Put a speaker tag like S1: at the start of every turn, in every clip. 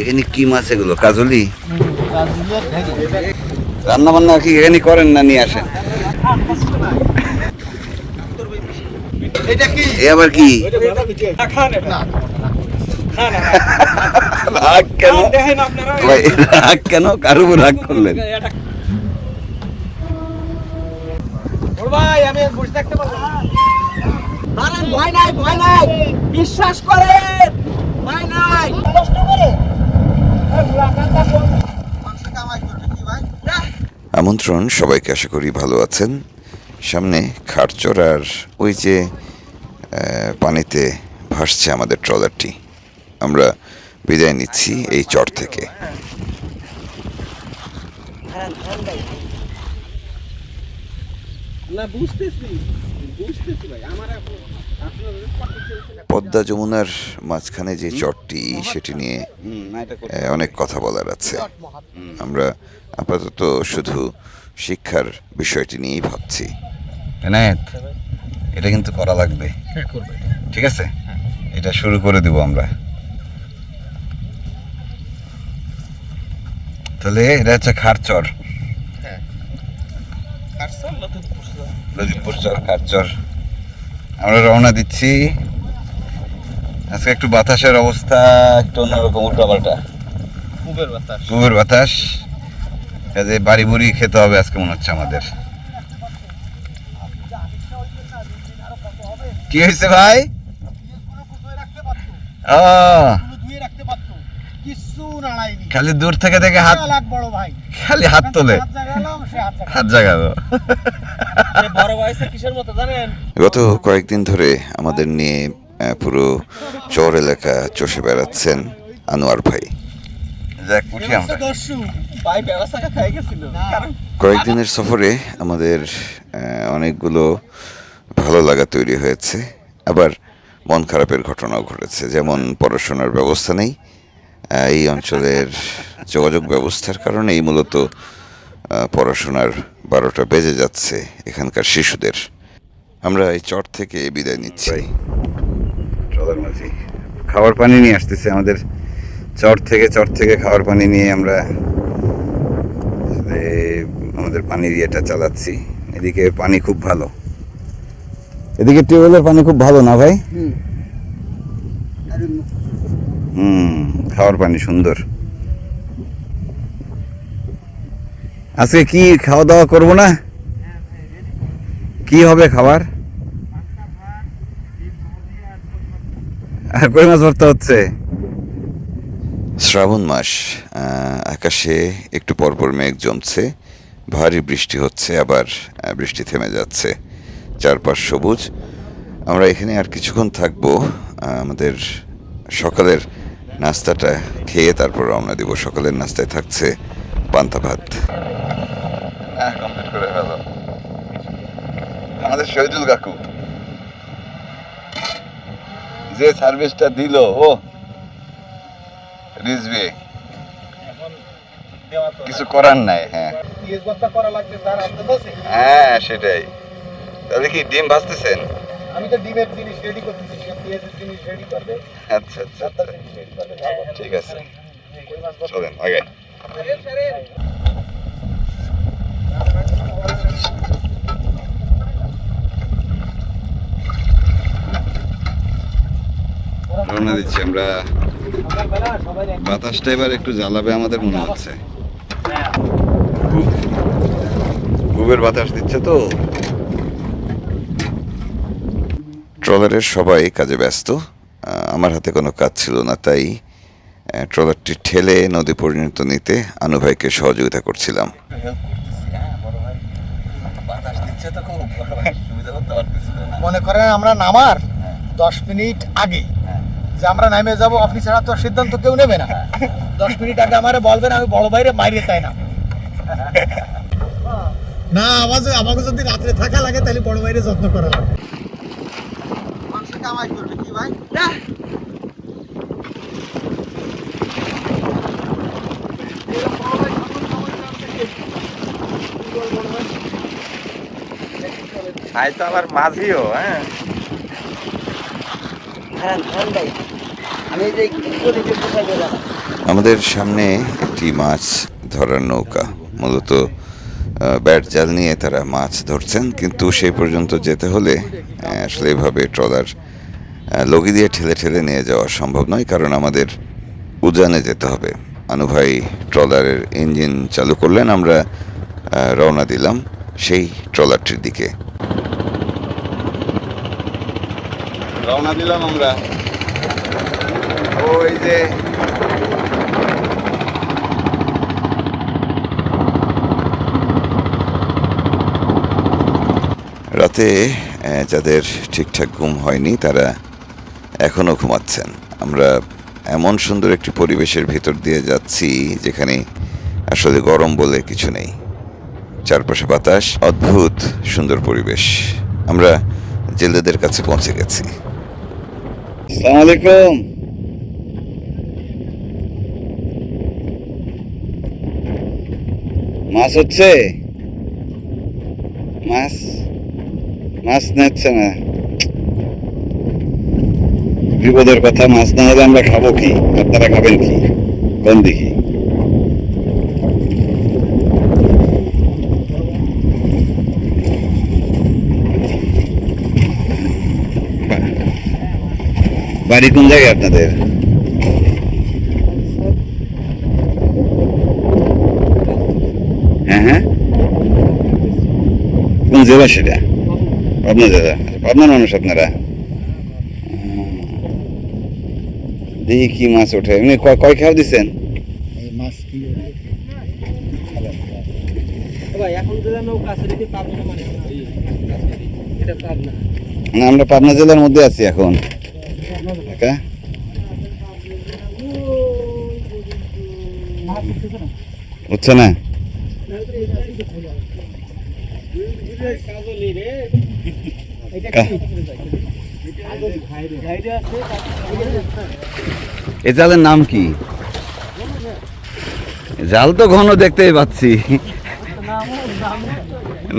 S1: এখানে কি মাছ এগুলো? কাজলি? রান্না বান্না কি এখানে করেন না নিয়ে আসেন? এ আবার কি? রাগ কেন? রাগ কেন? কার উপর রাগ করলেন।
S2: ভাই আমি বসে থাকতে পারব ভয় নাই ভয় নাই। বিশ্বাস করেন ভয় নাই। কষ্ট করে।
S1: আমন্ত্রণ, সবাইকে আশা করি ভালো আছেন। সামনে খাটচর আর ওই যে পানিতে ভাসছে আমাদের ট্রলারটি। আমরা বিদায় নিচ্ছি এই চর থেকে।
S2: না, বুঝতেছি বুঝতেছি ভাই, আমার
S1: পদ্মা যমুনার মাঝখানে যে চরটি সেটি নিয়ে অনেক কথা বলার আছে। আমরা আপাতত শুধু শিক্ষার বিষয়টি নিয়েই ভাবছি। এনায়েত এটা কিন্তু করা লাগবে। ঠিক আছে? এটা শুরু করে দেব আমরা। তাহলে এটা হচ্ছে খারচর লজিতপুর চর খারচর আমরা রওনা দিচ্ছি। আজকে একটু বাতাসের অবস্থা একটু অন্যরকম উল্টা পাল্টা
S2: খুবের বাতাস।
S1: পুবের বাতাস। কাজে বাড়ি বুড়ি খেতে হবে আজকে মনে হচ্ছে আমাদের। কি হয়েছে ভাই? খালি দূর থেকে দেখে হাত খালি হাত তোলে।
S2: হাত
S1: জাগাবো গত কয়েকদিন ধরে আমাদের নিয়ে পুরো চর এলাকা চষে বেড়াচ্ছেন আনোয়ার ভাই। কয়েকদিনের সফরে আমাদের অনেকগুলো ভালো লাগা তৈরি হয়েছে। আবার মন খারাপের ঘটনাও ঘটেছে। যেমন পড়াশোনার ব্যবস্থা নেই এই অঞ্চলের যোগাযোগ ব্যবস্থার কারণেই মূলত পড়াশোনার বারোটা বেজে যাচ্ছে এখানকার শিশুদের। আমরা এই চট থেকে বিদায় নিচ্ছি। ট্রলার মাঝি। খাবার পানি নিয়ে আসতেছে আমাদের। চট থেকে চট থেকে খাবার পানি নিয়ে আমরা আমাদের পানির ইয়েটা চালাচ্ছি। এদিকে পানি খুব ভালো। এদিকে টিউবওয়েলের পানি খুব ভালো না ভাই? হুম খাওয়ার পানি সুন্দর। আজকে কি খাওয়া দাওয়া করব না? কি হবে খাবার? আর কই মাছ ভর্তা হচ্ছে? শ্রাবণ মাস আকাশে একটু পরপর মেঘ জমছে, ভারী বৃষ্টি হচ্ছে, আবার বৃষ্টি থেমে যাচ্ছে। চারপাশ সবুজ। আমরা এখানে আর কিছুক্ষণ থাকব আমাদের সকালের নাস্তাটা খেয়ে তারপর রওনা দিব। সকালের নাস্তায় থাকছে পান্তা ভাত আমাদের শহীদুল কাকু। যে সার্ভিসটা দিল ও রিজবে কিছু করার নাই হ্যাঁ। হ্যাঁ সেটাই। তাহলে কি ডিম ভাজতেছেন?
S2: আমি তো ডিমের জিনিস রেডি করতেছি সে পিএসের জিনিস রেডি করবে।
S1: আচ্ছা আচ্ছা
S2: খাব।
S1: ঠিক আছে। চলেন আগে। রওনা দিচ্ছি, আমরা বাতাসটা এবার একটু জ্বালাবে আমাদের মনে হচ্ছে। খুবের বাতাস দিচ্ছে তো। ট্রলারের সবাই কাজে ব্যস্ত আমার হাতে কোনো কাজ ছিল না, তাই ট্রলারটি ঠেলে নদী পরিণত নিতে আনু ভাইকে সহযোগিতা করছিলাম।
S2: মনে করেন আমরা নামার দশ মিনিট আগে যে আমরা নামে যাব আপনি ছাড়া তো আর সিদ্ধান্ত কেউ নেবে না। দশ মিনিট আগে আমারে বলবেন আমি বড় বাইরে মাইরে তাই না। না আমাকে আমাকে যদি রাত্রে থাকা লাগে তাহলে বড় বাইরে যত্ন করা লাগে কামাই করবে কি ভাই
S3: তো আবার মাঝিও হ্যাঁ?
S2: হ্যাঁ হ্যাঁ ভাই। আমি এই যে কি করে যে কোথায় গেলাম।
S1: আমাদের সামনে একটি মাছ ধরার নৌকা। মূলত ব্যাট জাল নিয়ে তারা মাছ ধরছেন কিন্তু সেই পর্যন্ত যেতে হলে আসলে এভাবে ট্রলার লগি দিয়ে ঠেলে ঠেলে নিয়ে যাওয়া সম্ভব নয় কারণ আমাদের উজানে যেতে হবে। আনুভাই ট্রলারের ইঞ্জিন চালু করলেন আমরা রওনা দিলাম সেই ট্রলারটির দিকে। রওনা দিলাম আমরা। ওই যে রাতে যাদের ঠিকঠাক ঘুম হয়নি তারা এখনও ঘুমাচ্ছেন। আমরা এমন সুন্দর একটি পরিবেশের ভিতর দিয়ে যাচ্ছি যেখানে আসলে গরম বলে কিছু নেই। চারপাশে বাতাস, অদ্ভুত, সুন্দর পরিবেশ। আমরা জেলেদের কাছে পৌঁছে গেছি। মাছ হচ্ছে? মাছ? মাছ নিচ্ছে না। বিপদের কথা, মাছ না হলে আমরা খাব কি? আপনারা খাবেন কি? কোন দেখি বাড়ি কোন জায়গায় আপনাদের? হ্যাঁ হ্যাঁ। কোন জেলা সেটা? পাবনা জেলা। পাবনার মানুষ আপনারা? দেখি কি মাছ ওঠে। এমনি কয় খাও দিচ্ছেন
S2: মাছ কি
S4: ভাই এখন তো নৌকা আছে দেখি পাবনা মানে।
S1: আমরা পাবনা জেলার মধ্যে আছি এখন। হচ্ছে না এ জালের নাম কি? জাল তো ঘন দেখতেই পাচ্ছি।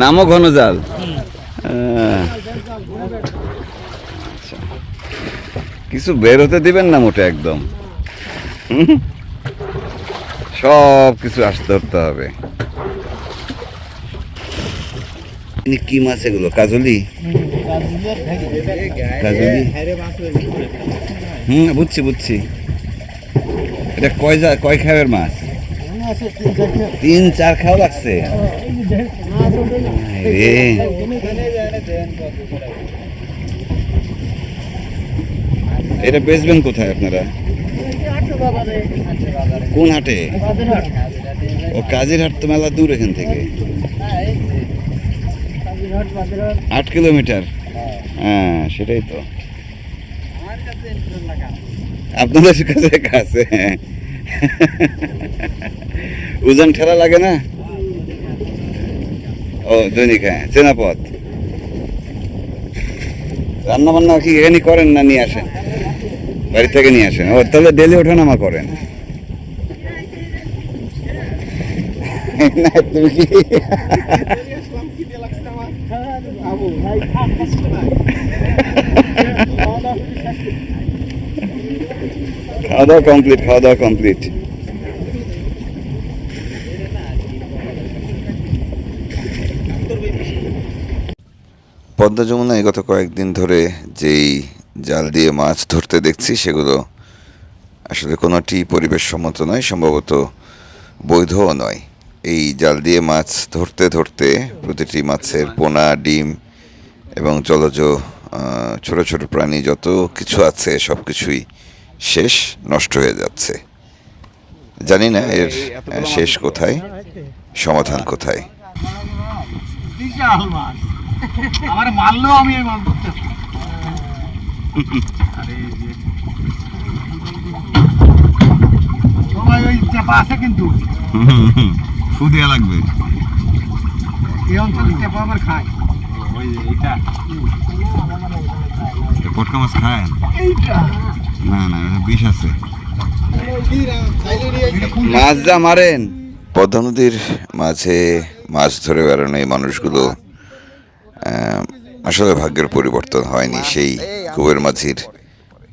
S1: নামও ঘন জাল। কিছু বের হতে দিবেন না মোটে একদম। সব কিছু আসতে ধরতে হবে। কি মাছ এগুলো? কাজলি? কাজলি? হুম বুঝছি বুঝছি। এটা কয় যা কয় খাবের মাছ? তিন চার খাওয়া লাগছে? রে এটা বেচবেন কোথায় আপনারা? কোন হাটে? ও কাজের হাট তো মেলা দূর এখান থেকে। আট কিলোমিটার? হ্যাঁ সেটাই তো। আপনাদের কাছে কাছে। ওজন ঠেলা লাগে না? ও, দৈনিক হ্যাঁ চেনা পথ রান্না বান্না কি এখানে করেন না নিয়ে আসেন? বাড়ি থেকে নিয়ে আসেন। ও, তাহলে ডেলি ওঠানামা করেন। না, তুমি কি? খাওয়া দাওয়া কমপ্লিট খাওয়া দাওয়া কমপ্লিট পদ্মা যমুনায় গত কয়েকদিন ধরে যেই জাল দিয়ে মাছ ধরতে দেখছি সেগুলো আসলে কোনোটি পরিবেশ সম্মত নয় সম্ভবত বৈধও নয়। এই জাল দিয়ে মাছ ধরতে ধরতে প্রতিটি মাছের পোনা ডিম এবং জলজ ছোট ছোট প্রাণী যত কিছু আছে সব কিছুই শেষ নষ্ট হয়ে যাচ্ছে। জানি না এর শেষ কোথায় সমাধান কোথায়?
S2: আমার মারলেও আমি এই মাছ ধরতে পারি।
S1: মাছ না না বিষ আছে মাছ যা মারেন। পদ্মা নদীর মাঝে মাছ ধরে বেড়ানো এই মানুষগুলো আসলে ভাগ্যের পরিবর্তন হয়নি সেই কুবের মাঝির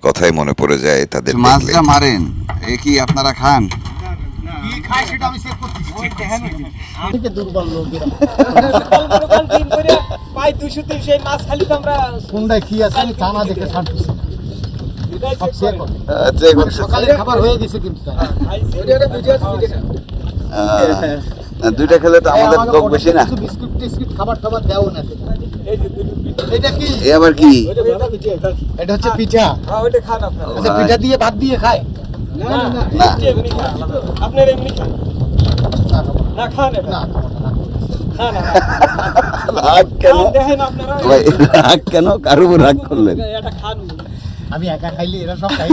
S1: কথাই মনে পড়ে যায় তাদের।
S5: মাছটা মারেন এ কি আপনারা খান। আচ্ছা,
S2: হয়ে
S5: দুইটা খেলে তো আমাদের বেশি না।
S2: বিস্কুট টিস্কুট খাবার টাবার দেও না।
S5: এ আবার কি?
S4: এটা
S2: হচ্ছে পিঠা। আচ্ছা পিঠা দিয়ে ভাত দিয়ে খায়?
S4: না, না, না। আপনারা এমনি খান।
S2: না,
S4: খান
S2: না,
S5: রাগ কেন? কার উপর করলেন?
S2: আমি একা খাইলে এরা সব খাই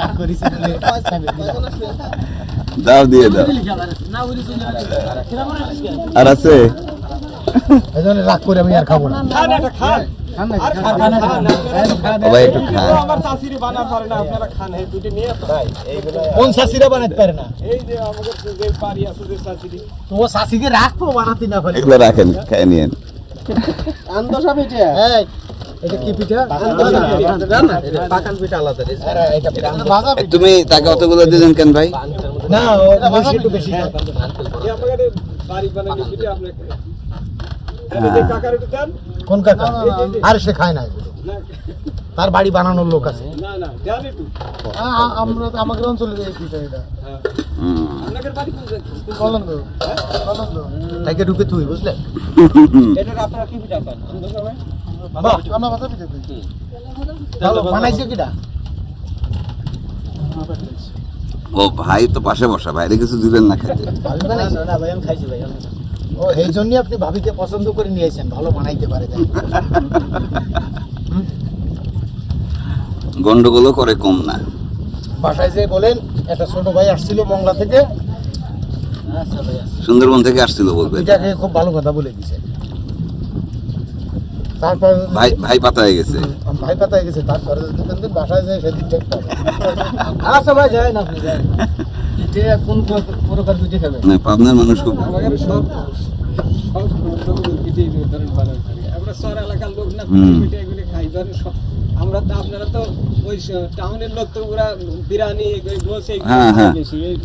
S2: রাগ করিস।
S5: দাও দিয়ে দাও। আর আছে?
S2: এই জন্য রাগ করে আমি আর খাব না।
S4: খান, এটা খান। আর খান, খান, খান, খান।
S5: ও ভাই একটু খান।
S4: ও আমার চাষিরি বানা পারে না আপনারা খান। এই দুটো নিয়ে তো।
S2: কোন শাশিরা বানাতে পারে না?
S4: এই যে আমাদের যে বাড়ি আছে যে চাষিরি
S2: তো শাশিকে রাখব বানাতে না পারে।
S5: এগুলো রাখেন খেয়ে নিয়েন।
S2: এই, এটা কি পিঠা?
S4: পাকান পিঠা। আলাদা
S2: আরে, এটা পিঠা। ভাজা
S5: এ,
S2: পিঠা।
S5: তুমি তাকে অতগুলো দিলেন কেন ভাই?
S2: না কোন কাকা? আর সে খায় না তার বাড়ি বানানোর লোক আছে।
S4: না না দেন একটু।
S2: আমরা আমাদের অঞ্চলে
S4: হ্যাঁ।
S2: তাকে ঢুকে তুই বুঝলে? বানাইছে কিটা?
S5: ও ভাই তো পাশে বসা বাইরে কিছু দিলেন না খেতে।
S2: ও এই জন্যই আপনি ভাবিকে পছন্দ করে নিয়েছেন ভালো বানাইতে পারে তাই
S5: গন্ডগোলও করে কম না।
S2: বাসায় যে বলেন একটা ছোট ভাই আসছিল মংলা থেকে। ভাই।
S5: সুন্দরবন থেকে আসছিল বলবে।
S2: খেয়ে খুব ভালো কথা বলে দিছে তারপর
S5: ভাই ভাই পাতা হয়ে গেছে।
S2: ভাই পাতায় গেছে তারপরে বাসায় যায় সেদিন ঠিক পাবে আচ্ছা ভাই যায় না আপনি যায় যে কোন প্রকার দুটি খাবে
S5: না পাবনার মানুষ খুব
S4: সব। আমরা শহর এলাকার লোক না এগুলি খাই ধরেন আমরা তো আপনারা তো ওই টাউনের লোক তো ওরা বিরিয়ানি
S5: হ্যাঁ, হ্যাঁ।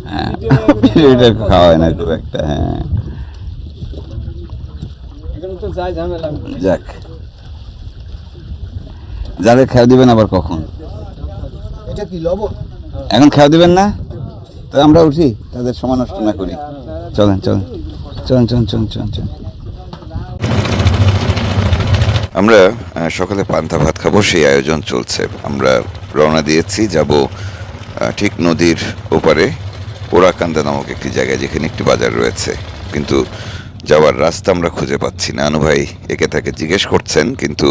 S5: হ্যাঁ। খাওয়া হয় না খুব একটা হ্যাঁ।
S4: এখানে তো যাই ঝামেলা।
S5: যাক। যাদের খেয়াল দিবেন আবার কখন।
S2: এটা কি লবণ?
S5: এখন খেয়াল দিবেন না? তো আমরা উঠি, তাদের সময় নষ্ট না করি। চলেন চলেন চলেন চলেন চলেন চলেন চলেন।
S1: আমরা সকালে পান্তা ভাত খাব, সেই আয়োজন চলছে। আমরা রওনা দিয়েছি, যাব ঠিক নদীর ওপারে, ওরাকান্দা নামক একটি জায়গায়, যেখানে একটি বাজার রয়েছে। কিন্তু যাওয়ার রাস্তা আমরা খুঁজে পাচ্ছি না। আনু ভাই একে তাকে জিজ্ঞেস করছেন, কিন্তু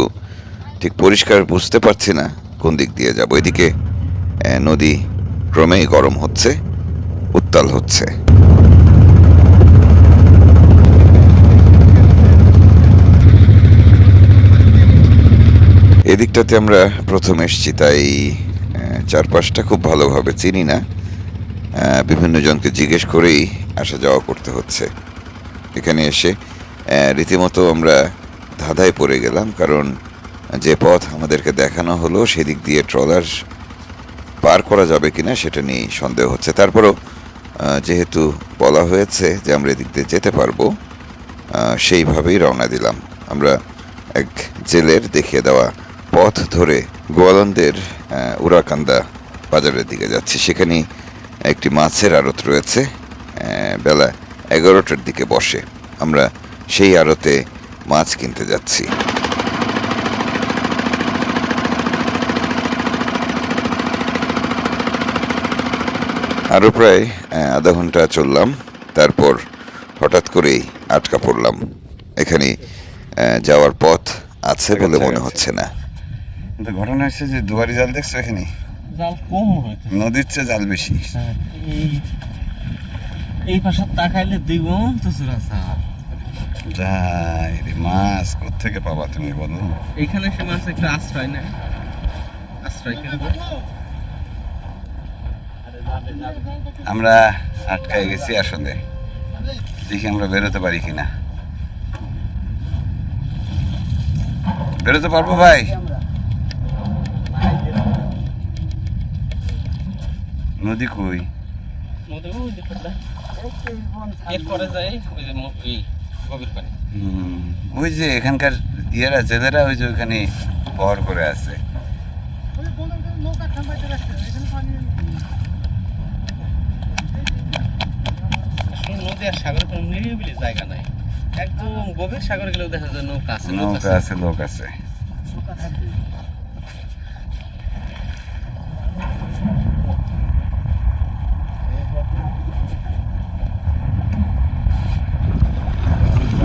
S1: ঠিক পরিষ্কার বুঝতে পারছি না কোন দিক দিয়ে যাব। এদিকে নদী ক্রমেই গরম হচ্ছে। উত্তাল হচ্ছে। এদিকটাতে আমরা প্রথম এসেছি, তাই চারপাশটা খুব ভালোভাবে চিনি না। বিভিন্ন জনকে জিজ্ঞেস করেই আসা যাওয়া করতে হচ্ছে। এখানে এসে রীতিমতো আমরা ধাঁধায় পড়ে গেলাম, কারণ যে পথ আমাদেরকে দেখানো হলো, সেদিক দিয়ে ট্রলার পার করা যাবে কিনা, সেটা নিয়ে সন্দেহ হচ্ছে। তারপরও যেহেতু বলা হয়েছে যে আমরা এদিক দিয়ে যেতে পারব সেইভাবেই রওনা দিলাম। আমরা এক জেলের দেখিয়ে দেওয়া পথ ধরে গোয়ালন্দের আহ, উড়াকান্দা বাজারের দিকে যাচ্ছি। সেখানে একটি মাছের আড়ত রয়েছে বেলা এগারোটার দিকে বসে। আমরা সেই আড়তে মাছ কিনতে যাচ্ছি। আরও প্রায় আধা ঘণ্টা চললাম। তারপর হঠাৎ করেই আটকা পড়লাম। এখানে যাওয়ার পথ আছে বলে মনে হচ্ছে না।
S5: কিন্তু ঘটনা হচ্ছে যে দুয়ারি জাল দেখছ এখানে?
S4: জাল কম হয়
S5: নদীর চেয়ে জাল বেশি।
S4: এই এই পাশে তাকাইলে দ্বিগুণ তো চূড়া
S5: যাই রে মাছ কোথেকে পাবা তুমি বলো?
S4: এখানে সে মাছ একটু আশ্রয় নেয়। আশ্রয় কেন্দ্র
S5: আমরা আটকায় গেছি আসলে। দেখি আমরা বেরোতে পারি কিনা। বেরোতে পারব ভাই? নদী কই?
S3: ওই যে
S5: এখানকার ইয়েরা জেলেরা ওই যে ওইখানে বহর করে আছে
S3: আসলে নদী আর সাগরের কোনো নিরিবিলি জায়গা নাই। একদম গভীর সাগরে গেলেও দেখা যায় নৌকা আছে লোক
S5: নৌকা
S3: আছে।
S5: লোক আছে।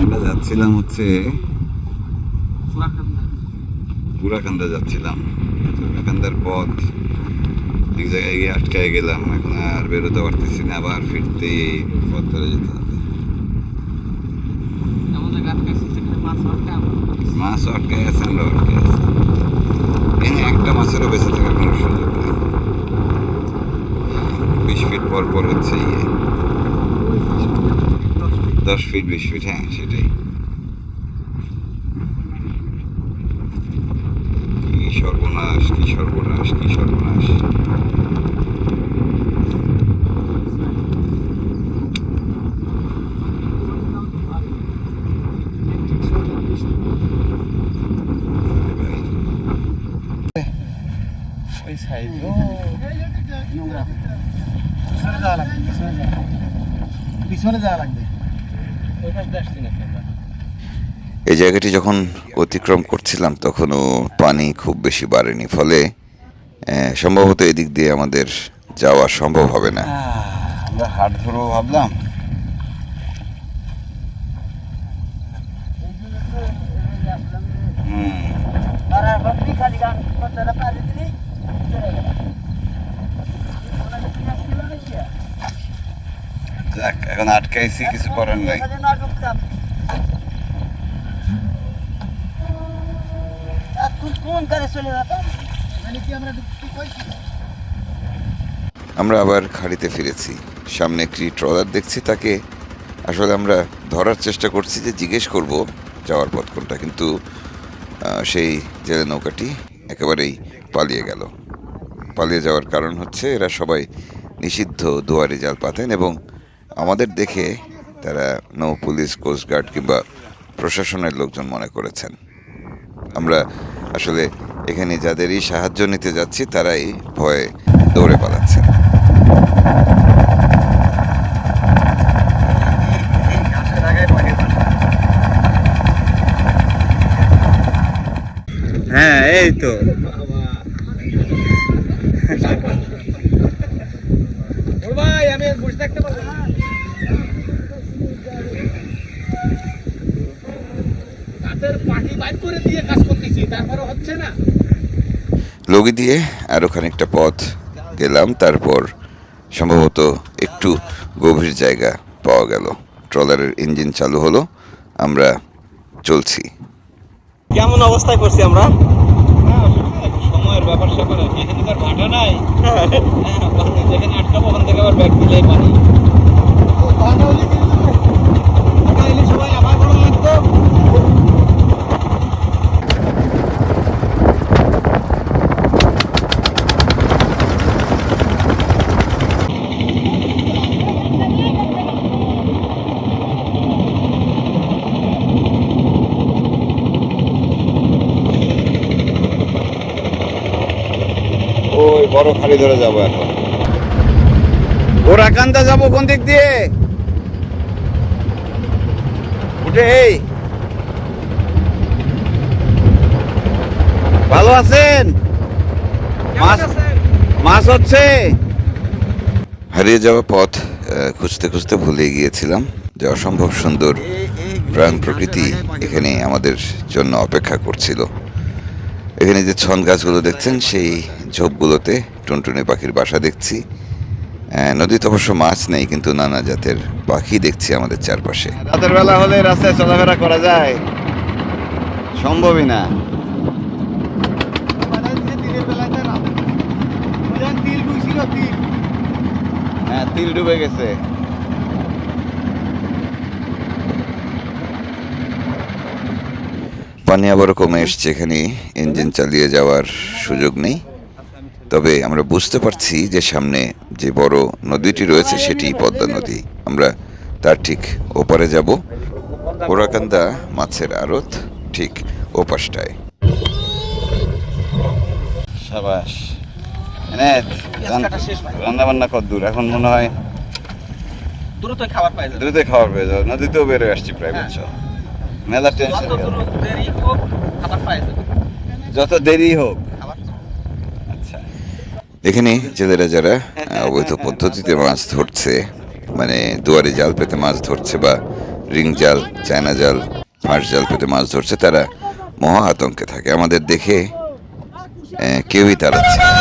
S5: আমরা যাচ্ছিলাম হচ্ছে পুরাকান্দা যাচ্ছিলাম। পথ। এক জায়গায় গিয়ে আটকায় গেলাম এখন আর বেরোতে পারতেছি না আবার ফিরতে পথ ধরে যেতে হবে
S3: মাছ আটকা
S5: মাছ আটকে আছে আমরা আটকে আছি এখানে একটা মাছেরও বেঁচে থাকার কোনো সুযোগ নেই বিশ ফিট পর পর হচ্ছে ইয়ে দশ ফিট বিশ ফিট হ্যাঁ সেটাই সর্বনাশ কি সর্বনাশ কি সর্বনাশ
S3: ওই সাইড
S2: পিছনে যাওয়া লাগবে পিছনে যাওয়া পিছনে যাওয়া লাগবে।
S3: ওই পাশ আসছি নাকি
S1: এই জায়গাটি যখন অতিক্রম করছিলাম তখনও পানি খুব বেশি বাড়েনি ফলে সম্ভবত এদিক দিয়ে আমাদের যাওয়া সম্ভব হবে না।
S5: আমরা হাট ধরবো ভাবলাম। এখন আটকাইছি কিছু করার নাই।
S2: আমরা
S1: আবার খাড়িতে ফিরেছি। সামনে একটি ট্রলার দেখছি তাকে। আসলে আমরা ধরার চেষ্টা করছি যে জিজ্ঞেস করব যাওয়ার পথ কোনটা, কিন্তু সেই জেলে নৌকাটি একেবারেই পালিয়ে গেল। পালিয়ে যাওয়ার কারণ হচ্ছে এরা সবাই নিষিদ্ধ দুয়ারে জাল পাতেন এবং আমাদের দেখে তারা নৌ পুলিশ কোস্টগার্ড কিংবা প্রশাসনের লোকজন মনে করেছেন। আমরা আসলে এখানে যাদেরই সাহায্য নিতে যাচ্ছি, তারাই ভয়ে দৌড়ে পালাচ্ছেন।
S5: হ্যাঁ এই তো
S2: ভাই আমি বসে থাকতে পারব না তাদের পাটি বাইর করে দিয়ে কাজ করতেছি তারপরে হচ্ছে না।
S1: লগি দিয়ে আরও খানিকটা পথ গেলাম তারপর সম্ভবত একটু গভীর জায়গা পাওয়া গেল। ট্রলারের ইঞ্জিন চালু হলো আমরা চলছি।
S3: কেমন অবস্থায় করছি আমরা?
S4: সময়ের ব্যাপার স্যাপার। এখানে তো ভাটা নাই। হ্যাঁ, যেখানে আটকাবো ওখান থেকে আবার ব্যাগ দিলেই পানি
S2: সবাই আবার বড় লাগতো
S5: ওই বড় খালি ধরে যাব এখন। ওরাকান্দা যাব কোন দিক দিয়ে? উঠে এই। ভালো আছেন? মাছ মাছ হচ্ছে।
S1: হারিয়ে যাওয়া পথ খুঁজতে খুঁজতে ভুলে গিয়েছিলাম যে অসম্ভব সুন্দর প্রাণ প্রকৃতি এখানে আমাদের জন্য অপেক্ষা করছিল। এখানে যে ছন গাছগুলো দেখছেন, সেই ঝোপগুলোতে টুনটুনি পাখির বাসা দেখছি। নদীতে অবশ্য মাছ নেই, কিন্তু নানা জাতের পাখি দেখছি আমাদের চারপাশে।
S5: রাতের বেলা হলে রাস্তায় চলাফেরা করা যায়। সম্ভবই না। হ্যাঁ তিল ডুবে গেছে।
S1: পানি আবারও কমে এসছে এখানে। ইঞ্জিন চালিয়ে যাওয়ার সুযোগ নেই। তবে আমরা বুঝতে পারছি যে সামনে যে বড় নদীটি রয়েছে সেটি পদ্মা নদী। আমরা তার ঠিক ওপারে যাব। ওরাকান্দা মাছের আড়ত ঠিক ওপাশটায়।
S5: সাবাস। রান্না বান্না কত দূর? এখন মনে হয়
S3: দ্রুত খাবার পাই যাবে
S5: খাবার পেয়ে যাবে নদীতেও বেরোয় আসছি প্রায় বুঝছ? মেলা টেনশন
S3: যত দেরি হোক
S5: আচ্ছা।
S1: এখানে জেলেরা যারা অবৈধ পদ্ধতিতে মাছ ধরছে মানে দুয়ারে জাল পেতে মাছ ধরছে বা রিং জাল চায়না জাল ফাঁস জাল পেতে মাছ ধরছে তারা মহা আতঙ্কে থাকে। আমাদের দেখে কেউই তাড়াচ্ছে না।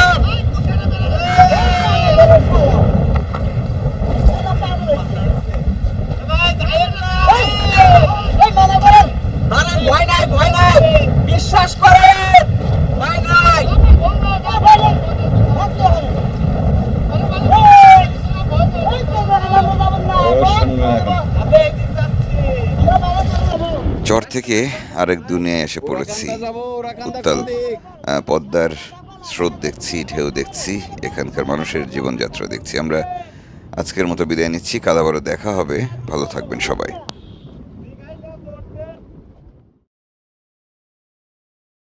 S2: ভয় নাই ভয় নাই বিশ্বাস করে ভয় নাই
S1: চর থেকে আরেক দুনিয়ায় এসে পড়েছি। উত্তাল পদ্মার স্রোত দেখছি ঢেউ দেখছি এখানকার মানুষের জীবনযাত্রা দেখছি। আমরা আজকের মতো বিদায় নিচ্ছি কাল আবারও দেখা হবে। ভালো থাকবেন সবাই।